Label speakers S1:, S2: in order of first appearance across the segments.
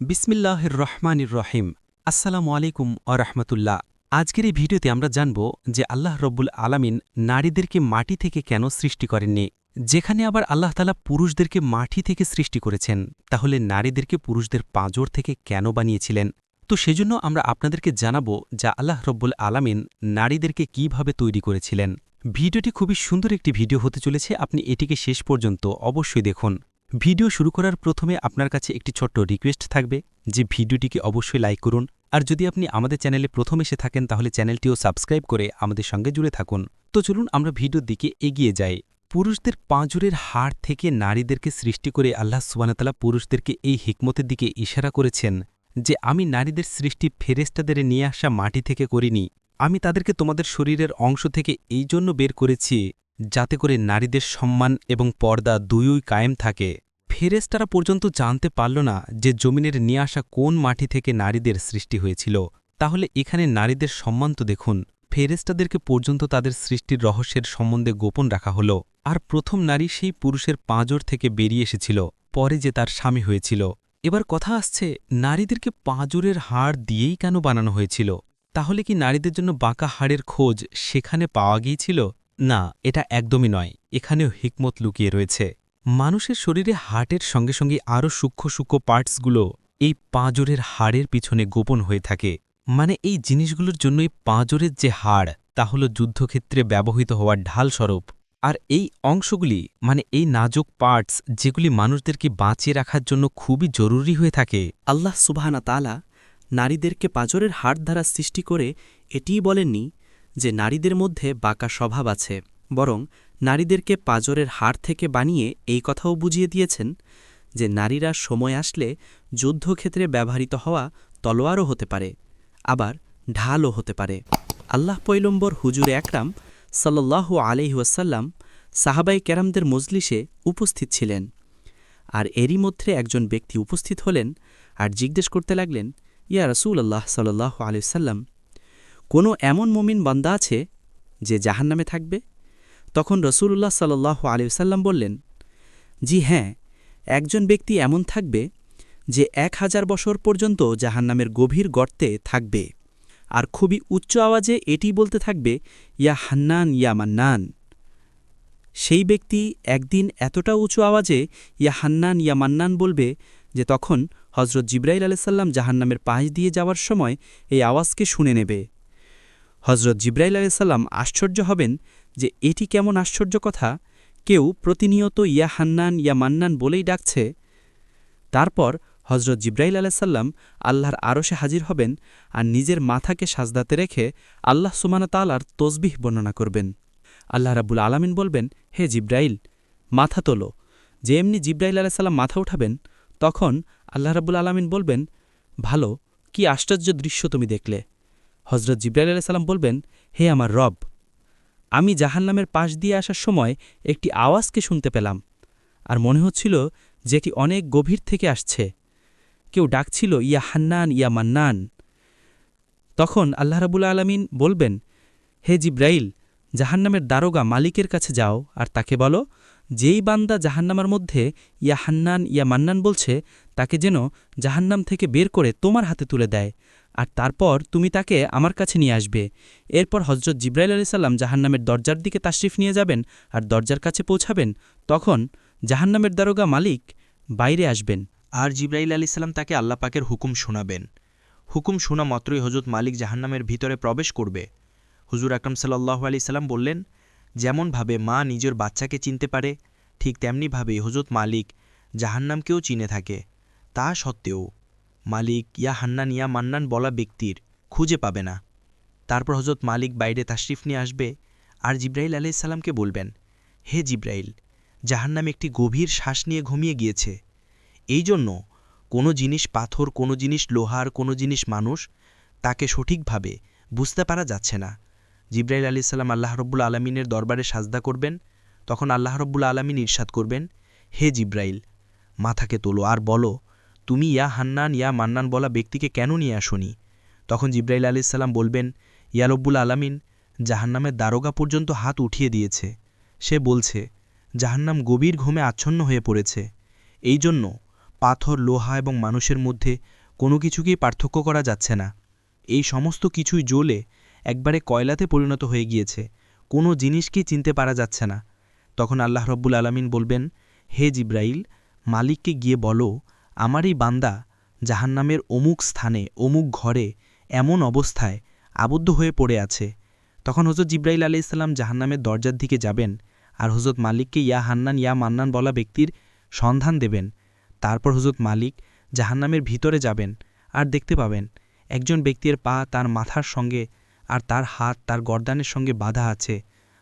S1: বিসমিল্লাহির রহমানির রহিম। আসসালামু আলাইকুম আরহামতুল্লাহ আজকের এই ভিডিওতে আমরা জানব যে আল্লাহ রব্বুল আলামিন নারীদেরকে মাটি থেকে কেন সৃষ্টি করেননি? যেখানে আবার আল্লাহ তালা পুরুষদেরকে মাটি থেকে সৃষ্টি করেছেন, তাহলে নারীদেরকে পুরুষদের পাঁজর থেকে কেন বানিয়েছিলেন? তো সেজন্য আমরা আপনাদেরকে জানাব যা আল্লাহ রব্বুল আলামিন নারীদেরকে কীভাবে তৈরি করেছিলেন। ভিডিওটি খুবই সুন্দর একটি ভিডিও হতে চলেছে, আপনি এটিকে শেষ পর্যন্ত অবশ্যই দেখুন। ভিডিও শুরু করার প্রথমে আপনার কাছে একটি ছোট্ট রিকোয়েস্ট থাকবে যে ভিডিওটিকে অবশ্যই লাইক করুন। আর যদি আপনি আমাদের চ্যানেলে প্রথম এসে থাকেন, তাহলে চ্যানেলটিও সাবস্ক্রাইব করে আমাদের সঙ্গে জুড়ে থাকুন। তো চলুন আমরা ভিডিওর দিকে এগিয়ে যাই। পুরুষদের পাঁজরের হাড় থেকে নারীদেরকে সৃষ্টি করে আল্লাহ সুবানতালা পুরুষদেরকে এই হিকমতের দিকে ইশারা করেছেন যে, আমি নারীদের সৃষ্টি ফেরেস্তাদের নিয়ে আসা মাটি থেকে করিনি। আমি তাদেরকে তোমাদের শরীরের অংশ থেকে এই জন্য বের করেছি যাতে করে নারীদের সম্মান এবং পর্দা দুইই কায়েম থাকে। ফেরেস্তারা পর্যন্ত জানতে পারল না যে জমিনের নিয়ে আসা কোন মাটি থেকে নারীদের সৃষ্টি হয়েছিল। তাহলে এখানে নারীদের সম্মান তো দেখুন ফেরেস্তাদেরকে পর্যন্ত তাদের সৃষ্টির রহস্যের সম্বন্ধে গোপন রাখা হল। আর প্রথম নারী সেই পুরুষের পাঁজর থেকে বেরিয়ে এসেছিল, পরে যে তার স্বামী হয়েছিল। এবার কথা আসছে, নারীদেরকে পাঁজরের হাড় দিয়েই কেন বানানো হয়েছিল? তাহলে কি নারীদের জন্য বাঁকা হাড়ের খোঁজ সেখানে পাওয়া গিয়েছিল? না, এটা একদমই নয়। এখানেও হিকমত লুকিয়ে রয়েছে। মানুষের শরীরে হার্টের সঙ্গে সঙ্গে আরও সূক্ষ্ম সূক্ষ্ম পার্টসগুলো এই পাঁজরের হাড়ের পিছনে গোপন হয়ে থাকে। মানে এই জিনিসগুলোর জন্যই পাঁজরের যে হাড়, তা হল যুদ্ধক্ষেত্রে ব্যবহৃত হওয়ার ঢাল স্বরূপ আর এই অংশগুলি মানে এই নাজুক পার্টস, যেগুলি মানুষদেরকে বাঁচিয়ে রাখার জন্য খুবই জরুরি হয়ে থাকে।
S2: আল্লাহ সুবাহানা তালা নারীদেরকে পাঁজরের হাট দ্বারা সৃষ্টি করে এটিই বলেননি যে নারীদের মধ্যে বাঁকা স্বভাব আছে, বরং নারীদেরকে পাজরের হাড় থেকে বানিয়ে এই কথাও বুঝিয়ে দিয়েছেন যে নারীরা সময় আসলে যুদ্ধক্ষেত্রে ব্যবহৃত হওয়া তলোয়ারও হতে পারে, আবার ঢালও হতে পারে। আল্লাহ পৈলম্বর হুজুরে একরাম সাল্লাল্লাহু আলহি সাহাবাই ক্যারামদের মজলিসে উপস্থিত ছিলেন। আর এরই মধ্যে একজন ব্যক্তি উপস্থিত হলেন আর জিজ্ঞেস করতে লাগলেন, ইয়া রসুল আল্লাহ সাল্লাহ আলিয়াল্লাম কোনো এমন মমিন বান্দা আছে যে জাহান্নামে থাকবে? তখন রসুল্লাহ সাল্লাহ আলিয়াল্লাম বললেন, জি হ্যাঁ একজন ব্যক্তি এমন থাকবে যে এক হাজার বছর পর্যন্ত জাহান্নামের গভীর গর্তে থাকবে আর খুবই উচ্চ আওয়াজে এটি বলতে থাকবে, ইয়া হান্নান, ইয়া মান্নান। সেই ব্যক্তি একদিন এতটা উঁচু আওয়াজে ইয়া হান্নান, ইয়া মান্নান বলবে যে তখন হজরত জিব্রাইল আলাইসাল্লাম জাহান্নামের পাশ দিয়ে যাওয়ার সময় এই আওয়াজকে শুনে নেবে। হজরত জিব্রাইল আলাইসাল্লাম আশ্চর্য হবেন যে এটি কেমন আশ্চর্য কথা। কেউ প্রতিনিয়ত ইয়া হান্নান, ইয়া মান্নান বলেই ডাকছে। তারপর হজরত জিব্রাইল আলাইসাল্লাম আল্লাহর আরশে হাজির হবেন আর নিজের মাথাকে সাজদাতে রেখে আল্লাহ সুমানা তালার তসবিহ বর্ণনা করবেন। আল্লাহ রাবুল আলামিন বলবেন, হে জিব্রাইল, মাথা তোলো। যে এমনি জিব্রাইল আলাইসাল্লাম মাথা উঠাবেন, তখন আল্লাহ রাবুল আলামিন বলবেন, ভালো, কি আশ্চর্য দৃশ্য তুমি দেখলে। হজরত জিব্রাইল আলাইসাল্লাম বলবেন, হে আমার রব, আমি জাহান্নামের পাশ দিয়ে আসার সময় একটি আওয়াজকে শুনতে পেলাম, আর মনে হচ্ছিল যেটি অনেক গভীর থেকে আসছে। কেউ ডাকছিল, ইয়া হান্নান, ইয়া মান্নান। তখন আল্লাহ রাবুল আলমিন বলবেন, হে জিব্রাইল, জাহান্নামের দারোগা মালিকের কাছে যাও, আর তাকে বলো, যেই বান্দা জাহান্নামার মধ্যে ইয়া হান্নান, ইয়া মান্নান বলছে, তাকে যেন জাহান্নাম থেকে বের করে তোমার হাতে তুলে দেয়। আর তারপর তুমি তাকে আমার কাছে নিয়ে আসবে। এরপর হজরত জিব্রাইল আলি সাল্লাম জাহান্নামের দরজার দিকে তাশরিফ নিয়ে যাবেন আর দরজার কাছে পৌঁছাবেন। তখন জাহান্নামের দারোগা মালিক বাইরে আসবেন।
S3: আর জিব্রাইল আলি সাল্লাম তাকে আল্লাহ পাকের হুকুম শোনাবেন। হুকুম শোনা মাত্রই হজরত মালিক জাহান্নামের ভিতরে প্রবেশ করবে। হুজুর আকরম সাল্লাহ আলি সাল্লাম বললেন, যেমনভাবে মা নিজের বাচ্চাকে চিনতে পারে, ঠিক তেমনিভাবেই হজরত মালিক জাহান্নামকেও চিনে থাকে। তা সত্ত্বেও মালিক, ইয়া হান্নান, ইয়া মান্নান বলা ব্যক্তির খুঁজে পাবে না। তারপর হজরত মালিক বাইরে তাশরিফ নিয়ে আসবে আর জিব্রাইল আলাইসাল্লামকে বলবেন, হে জিব্রাইল, জাহান্নাম একটি গভীর শ্বাস নিয়ে ঘুমিয়ে গিয়েছে। এই জন্য কোনো জিনিস পাথর, কোনো জিনিস লোহার, কোনো জিনিস মানুষ তাকে সঠিকভাবে বুঝতে পারা যাচ্ছে না। জিব্রাইল আলি সাল্লাম আল্লাহ রব্বুল আলমিনের দরবারে সাজদা করবেন। তখন আল্লাহ রব্বুল আলমিন ইরশাদ করবেন, হে জিব্রাইল, মাথাকে তোলো আর বলো তুমি ইয়া হান্নান, ইয়া মান্নান বলা ব্যক্তিকে কেন নিয়ে আসনি? তখন জিব্রাইল আলি সাল্লাম বলবেন, ইয়া আলামিন, জাহান্নামের দারোগা পর্যন্ত হাত উঠিয়ে দিয়েছে। সে বলছে, জাহান্নাম গভীর ঘুমে আচ্ছন্ন হয়ে পড়েছে। এই জন্য পাথর, লোহা এবং মানুষের মধ্যে কোনো কিছুকেই পার্থক্য করা যাচ্ছে না। এই সমস্ত কিছুই জ্বলে একবারে কয়লাতে পরিণত হয়ে গিয়েছে। কোনো জিনিসকেই চিনতে পারা যাচ্ছে না। তখন আল্লাহ রব্বুল আলমিন বলবেন, হে জিব্রাইল, মালিককে গিয়ে বলো আমার এই বান্দা জাহান্নামের অমুক স্থানে, অমুক ঘরে এমন অবস্থায় আবদ্ধ হয়ে পড়ে আছে। তখন হজরত জিব্রাইল আলি ইসলাম জাহান্নামের দরজার দিকে যাবেন আর হজরত মালিককে ইয়া হান্নান, ইয়া মান্নান বলা ব্যক্তির সন্ধান দেবেন। তারপর হজরত মালিক জাহান্নামের ভিতরে যাবেন আর দেখতে পাবেন একজন ব্যক্তির পা তার মাথার সঙ্গে আর তার হাত তার গর্দানের সঙ্গে বাঁধা আছে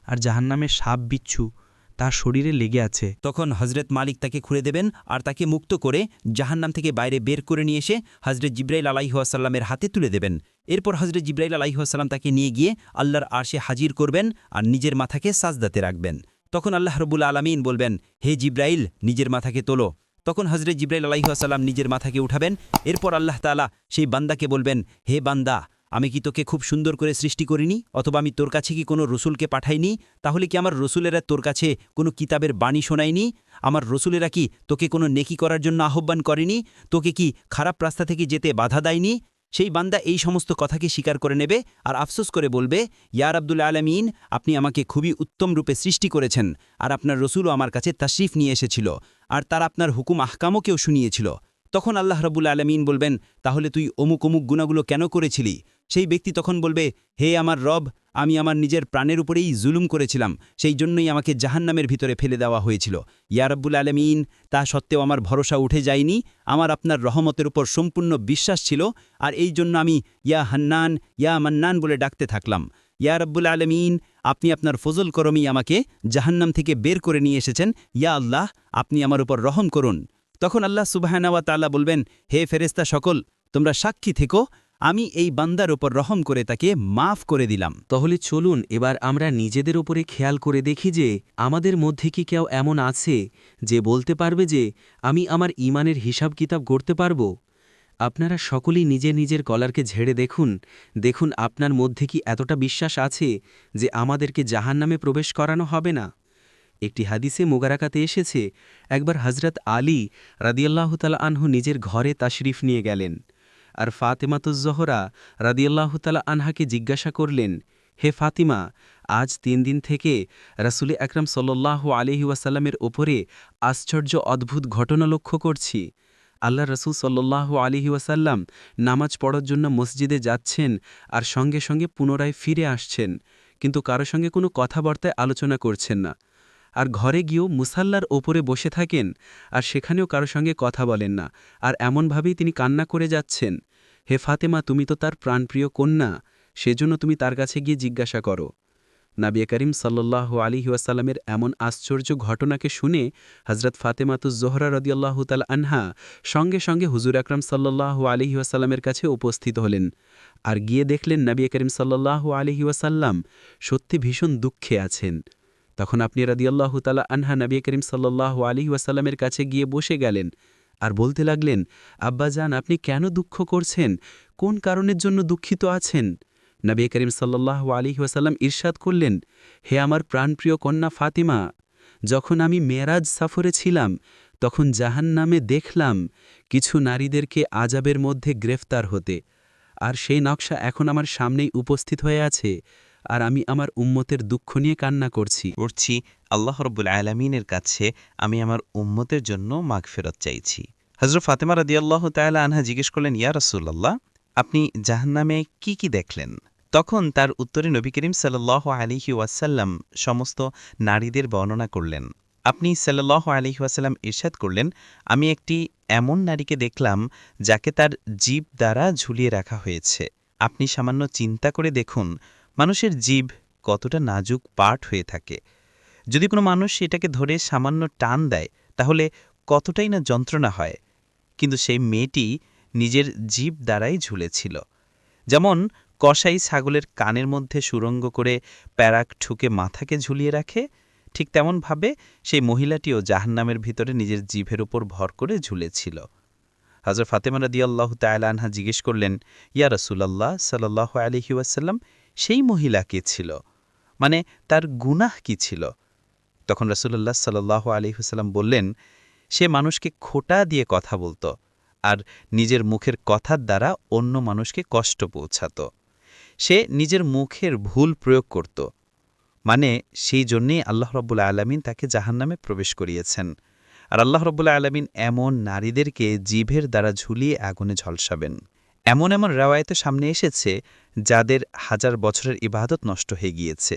S3: আর জাহান্নামের সাপ বিচ্ছু তার শরীরে লেগে আছে।
S4: তখন হজরত মালিক তাকে খুলে দেবেন আর তাকে মুক্ত করে জাহান্নাম থেকে বাইরে বের করে নিয়ে এসে হজরত জিব্রাইল আলাইহাসাল্লামের হাতে তুলে দেবেন। এরপর হজরত জিব্রাইল আলাইহাসাল্লাম তাকে নিয়ে গিয়ে আল্লাহর আরশে হাজির করবেন আর নিজের মাথাকে সাজদাতে রাখবেন। তখন আল্লাহ রবুল আলমিন বলবেন, হে জিব্রাইল, নিজের মাথাকে তোলো। তখন হজরত জিব্রাইল আলাইহাসাল্লাম নিজের মাথাকে উঠাবেন। এরপর আল্লাহ তালা সেই বান্দাকে বলবেন, হে বান্দা আমি কি তোকে খুব সুন্দর করে সৃষ্টি করিনি? অথবা আমি তোর কাছে কি কোনো রসুলকে পাঠাইনি? তাহলে কি আমার রসুলেরা তোর কাছে কোনো কিতাবের বাণী শোনায়নি? আমার রসুলেরা কি তোকে কোনো নেকি করার জন্য আহ্বান করেনি? তোকে কি খারাপ রাস্তা থেকে যেতে বাধা দেয়নি? সেই বান্দা এই সমস্ত কথাকে স্বীকার করে নেবে আর আফসোস করে বলবে ইয়ার আব্দুল আলমিন, আপনি আমাকে খুবই উত্তম রূপে সৃষ্টি করেছেন আর আপনার রসুলও আমার কাছে তাশরিফ নিয়ে এসেছিল আর তার আপনার হুকুম আহকামও কেউ শুনিয়েছিল। তখন আল্লাহ রবুল আলমিন বলবেন, তাহলে তুই অমুক অমুক গুণাগুলো কেন করেছিলি? সেই ব্যক্তি তখন বলবে, হে আমার রব, আমি আমার নিজের প্রাণের উপরেই জুলুম করেছিলাম। সেই জন্যই আমাকে জাহান্নামের ভিতরে ফেলে দেওয়া হয়েছিল। ইয়া রব্বুল আলমিন, তা সত্ত্বেও আমার ভরসা উঠে যায়নি। আমার আপনার রহমতের উপর সম্পূর্ণ বিশ্বাস ছিল, আর এই জন্য আমি ইয়া হান্নান, ইয়া মান্নান বলে ডাকতে থাকলাম। ইয়া রব্বুল আলমিন, আপনি আপনার ফজল করমই আমাকে জাহান্নাম থেকে বের করে নিয়ে এসেছেন। ইয়া আল্লাহ, আপনি আমার উপর রহম করুন। তখন আল্লাহ সুবাহানাওয়া তাল্লাহ বলবেন, হে ফেরেস্তা সকল, তোমরা সাক্ষী থেকো। আমি এই বান্দার ওপর রহম করে তাকে মাফ করে দিলাম।
S1: তাহলে চলুন, এবার আমরা নিজেদের ওপরে খেয়াল করে দেখি যে আমাদের মধ্যে কি কেউ এমন আছে যে বলতে পারবে যে আমি আমার ইমানের হিসাব কিতাব করতে পারব? আপনারা সকলেই নিজের নিজের কলারকে ঝেড়ে দেখুন। দেখুন, আপনার মধ্যে কি এতটা বিশ্বাস আছে যে আমাদেরকে জাহান্নামে প্রবেশ করানো হবে না? একটি হাদিসে মোগারাকাতে এসেছে, একবার হজরত আলী রাদিয়াল্লাহতালা আনহু নিজের ঘরে তাশরিফ নিয়ে গেলেন। আর ফাতেমাতুজ্জহরা রাদিয়াল্লাহতালা আনহাকে জিজ্ঞাসা করলেন, হে ফাতিমা, আজ তিন দিন থেকে রাসুলে আকরাম সাল্লাহ আলহি ওয়াসাল্লামের ওপরে আশ্চর্য অদ্ভুত ঘটনা লক্ষ্য করছি। আল্লাহ রসুল সাল্লাহ আলিহি ওয়াসাল্লাম নামাজ পড়ার জন্য মসজিদে যাচ্ছেন আর সঙ্গে সঙ্গে পুনরায় ফিরে আসছেন, কিন্তু কারও সঙ্গে কোনো কথাবার্তায় আলোচনা করছেন না। আর ঘরে গিয়েও মুসাল্লার ওপরে বসে থাকেন আর সেখানেও কারও সঙ্গে কথা বলেন না, আর এমনভাবেই তিনি কান্না করে যাচ্ছেন। হে ফাতেমা, তুমি তো তার প্রাণপ্রিয় কন্যা, সেজন্য তুমি তার কাছে গিয়ে জিজ্ঞাসা করো। নাবিয়া করিম সাল্লাহ আলী ওয়াসাল্লামের এমন আশ্চর্য ঘটনাকে শুনে হজরত ফাতেমাতুজ জোহরা রদিয়াল্লাহ তাল আনহা সঙ্গে সঙ্গে হুজুর আকরম সাল্লাহ আলী ওয়াসাল্লামের কাছে উপস্থিত হলেন আর গিয়ে দেখলেন নাবিয়া করিম সাল্লাহ আলী ওয়াসাল্লাম সত্যি ভীষণ দুঃখে আছেন। তখন আপনি রাদিয়াল্লাহ তালা আনহা নবী করিম সাল্লাহ আলী ওয়াসাল্লামের কাছে গিয়ে বসে গেলেন। আর বলতে লাগলেন, আব্বাজান, আপনি কেন দুঃখ করছেন? কোন কারণের জন্য দুঃখিত আছেন? নবী করিম সাল্লাহ আলী ওয়াসাল্লাম ইরশাদ করলেন, হে আমার প্রাণপ্রিয় কন্যা ফাতিমা, যখন আমি মেরাজ সফরে ছিলাম, তখন জাহান নামে দেখলাম কিছু নারীদেরকে আজাবের মধ্যে গ্রেফতার হতে, আর সেই নকশা এখন আমার সামনেই উপস্থিত হয়ে আছে। আর আমি আমার উম্মতের দুঃখ নিয়ে কান্না করছি।
S5: করছি আল্লাহ রব্বুল আলমিনের কাছে আমি আমার উম্মতের জন্য মাগ ফেরত চাইছি। হজরত ফাতেমা রাদি আল্লাহ তাল্লাহ আনহা জিজ্ঞেস করলেন, ইয়া রসুল্লাহ আপনি জাহান্নামে কি কি দেখলেন? তখন তার উত্তরে নবী করিম সাল্লাহ আলিহি ওয়াসাল্লাম সমস্ত নারীদের বর্ণনা করলেন। আপনি সাল্লাহ আলিহি ওয়াসাল্লাম ইরশাদ করলেন, আমি একটি এমন নারীকে দেখলাম যাকে তার জীব দ্বারা ঝুলিয়ে রাখা হয়েছে। আপনি সামান্য চিন্তা করে দেখুন মানুষের জীব কতটা নাজুক পাঠ হয়ে থাকে। যদি কোনো মানুষ এটাকে ধরে সামান্য টান দেয়, তাহলে কতটাই না যন্ত্রণা হয়। কিন্তু সেই মেয়েটি নিজের জীব দ্বারাই ঝুলেছিল। যেমন কসাই ছাগলের কানের মধ্যে সুরঙ্গ করে প্যারাক ঠুকে মাথাকে ঝুলিয়ে রাখে, ঠিক তেমনভাবে সেই মহিলাটিও জাহান্নামের ভিতরে নিজের জিভের উপর ভর করে ঝুলেছিল। হাজর ফাতেমা রাদিয়াল্লাহু তাআলা আনহা জিজ্ঞেস করলেন, ইয়া রাসূলুল্লাহ সাল্লাল্লাহু আলাইহি ওয়াসাল্লাম সেই মহিলা কে ছিল? মানে তার গুনাহ কি ছিল? তখন রাসূলুল্লাহ সাল্লাল্লাহু আলাইহি ওয়াসাল্লাম বললেন, সে মানুষকে খোটা দিয়ে কথা বলতো আর নিজের মুখের কথার দ্বারা অন্য মানুষকে কষ্ট পৌঁছাত। সে নিজের মুখের ভুল প্রয়োগ করত। মানে সেই জন্যেই আল্লাহ রব্বুল আলমিন তাকে জাহান্নামে প্রবেশ করিয়েছেন। আর আল্লাহ রব্বুল আলমিন এমন নারীদেরকে জিভের দ্বারা ঝুলিয়ে আগুনে ঝলসাবেন। এমন এমন রেওয়ায়তে সামনে এসেছে যাদের হাজার বছরের ইবাদত নষ্ট হয়ে গিয়েছে।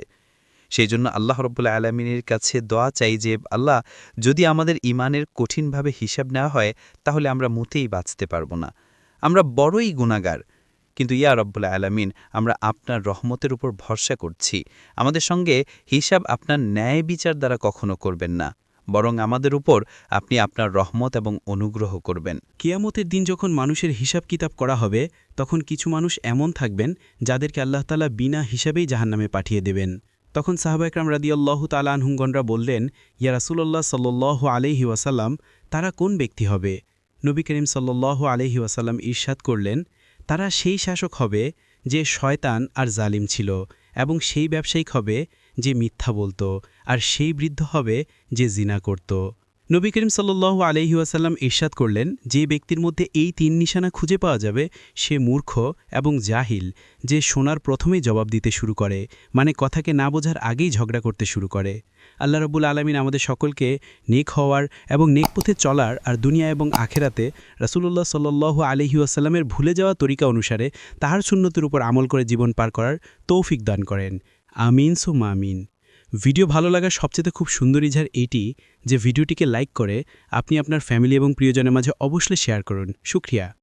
S5: সেই জন্য আল্লাহ রব্বুল্লা আলমিনের কাছে দোয়া চাই যে, আল্লাহ, যদি আমাদের ইমানের কঠিনভাবে হিসাব নেওয়া হয়, তাহলে আমরা মোটেই বাঁচতে পারব না। আমরা বড়ই গুণাগার কিন্তু ইয়া রব্বুল্লা আলমিন, আমরা আপনার রহমতের উপর ভরসা করছি। আমাদের সঙ্গে হিসাব আপনার ন্যায় বিচার দ্বারা কখনো করবেন না। বরং আমাদের উপর আপনি আপনার রহমত এবং অনুগ্রহ করবেন।
S1: কিয়ামতের দিন যখন মানুষের হিসাব কিতাব করা হবে, তখন কিছু মানুষ এমন থাকবেন যাদেরকে আল্লাহ তালা বিনা হিসাবেই জাহান্নামে পাঠিয়ে দেবেন। তখন সাহাবা একরাম রাদিয়াল্লাহ তালা আনহুঙ্গনরা বললেন, ইয়া রাসুল্লাহ সাল্লাহ আলহি ওয়াসাল্লাম, তারা কোন ব্যক্তি হবে? নবী করিম সাল্লাহ আলহি ওয়াসাল্লাম ঈর্ষাদ করলেন, তারা সেই শাসক হবে যে শয়তান আর জালিম ছিল এবং সেই ব্যবসায়িক হবে যে মিথ্যা বলতো, আর সেই বৃদ্ধ হবে যে জিনা করত। নবী করিম সাল্লু আলহি ওয়াসাল্লাম ইরশাদ করলেন, যে ব্যক্তির মধ্যে এই তিন নিশানা খুঁজে পাওয়া যাবে, সে মূর্খ এবং জাহিল, যে সোনার প্রথমেই জবাব দিতে শুরু করে মানে কথাকে না বোঝার আগেই ঝগড়া করতে শুরু করে। আল্লাহ রবুল আলমিন আমাদের সকলকে নেক হওয়ার এবং নেক পথে চলার আর দুনিয়া এবং আখেরাতে রাসুলুল্লাহ সাল্লু আলহি আসাল্লামের ভুলে যাওয়া তরিকা অনুসারে তাহার সুন্নতির উপর আমল করে জীবন পার করার তৌফিক দান করেন। আমিন সুমা আমিন ভিডিও ভালো লাগার সবচেয়ে খুব সুন্দর ইঝার এটি, যে ভিডিওটিকে লাইক করে আপনি আপনার ফ্যামিলি এবং প্রিয়জনের মাঝে অবশ্যই শেয়ার করুন। শুক্রিয়া।